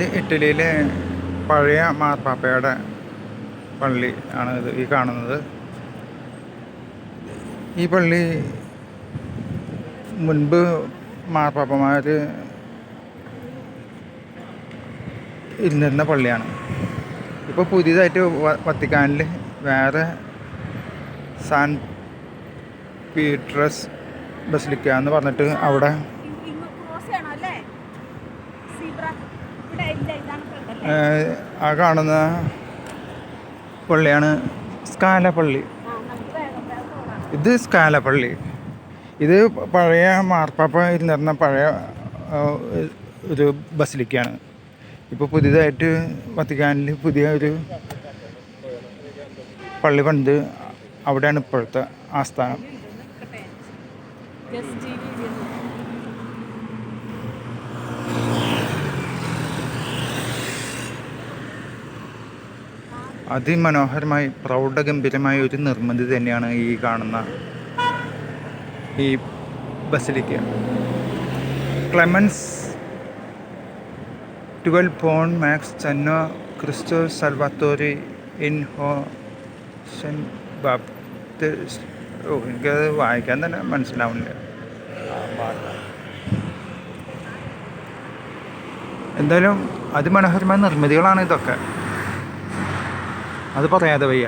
ഇറ്റലിയിലെ പഴയ മാർപ്പാപ്പയുടെ പള്ളി ആണ് ഇത് ഈ കാണുന്നത്. ഈ പള്ളി മുൻപ് മാർപ്പാപ്പമാർ ഇരുന്നിരുന്ന പള്ളിയാണ്. ഇപ്പോൾ പുതിയതായിട്ട് വത്തിക്കാനിൽ വേറെ സാൻ പീട്രസ് ബസിലിക്ക എന്ന് പറഞ്ഞിട്ട് അവിടെ ആ കാണുന്ന പള്ളിയാണ് സ്കാല പള്ളി ഇത് സ്കാല പള്ളി ഇത് പഴയ മാർപ്പാപ്പ ഇരുന്നിരുന്ന പഴയ ഒരു ബസിലിക്കാണ്. ഇപ്പോൾ പുതിയതായിട്ട് വത്തിക്കാനിൽ പുതിയ ഒരു പള്ളി പണിത് അവിടെയാണ് ഇപ്പോഴത്തെ ആസ്ഥാനം. അതിമനോഹരമായി പ്രൗഢഗംഭീരമായ ഒരു നിർമ്മിതി തന്നെയാണ് ഈ കാണുന്ന ഈ ബസിലിക്ക. ക്ലെമൻസ് ട്വൽവ് പോൺ മാക്സ് ചന്നോ ക്രിസ്റ്റോ സൽവാത്തോറി ഇൻ ഹോ സെൻ ബാപ്റ്റിസ് ഓ എനിക്കത് വായിക്കാൻ തന്നെ മനസ്സിലാവുന്നില്ല. എന്തായാലും അതിമനോഹരമായ നിർമ്മിതികളാണ് ഇതൊക്കെ. അത് പറയാതെ വയ്യ.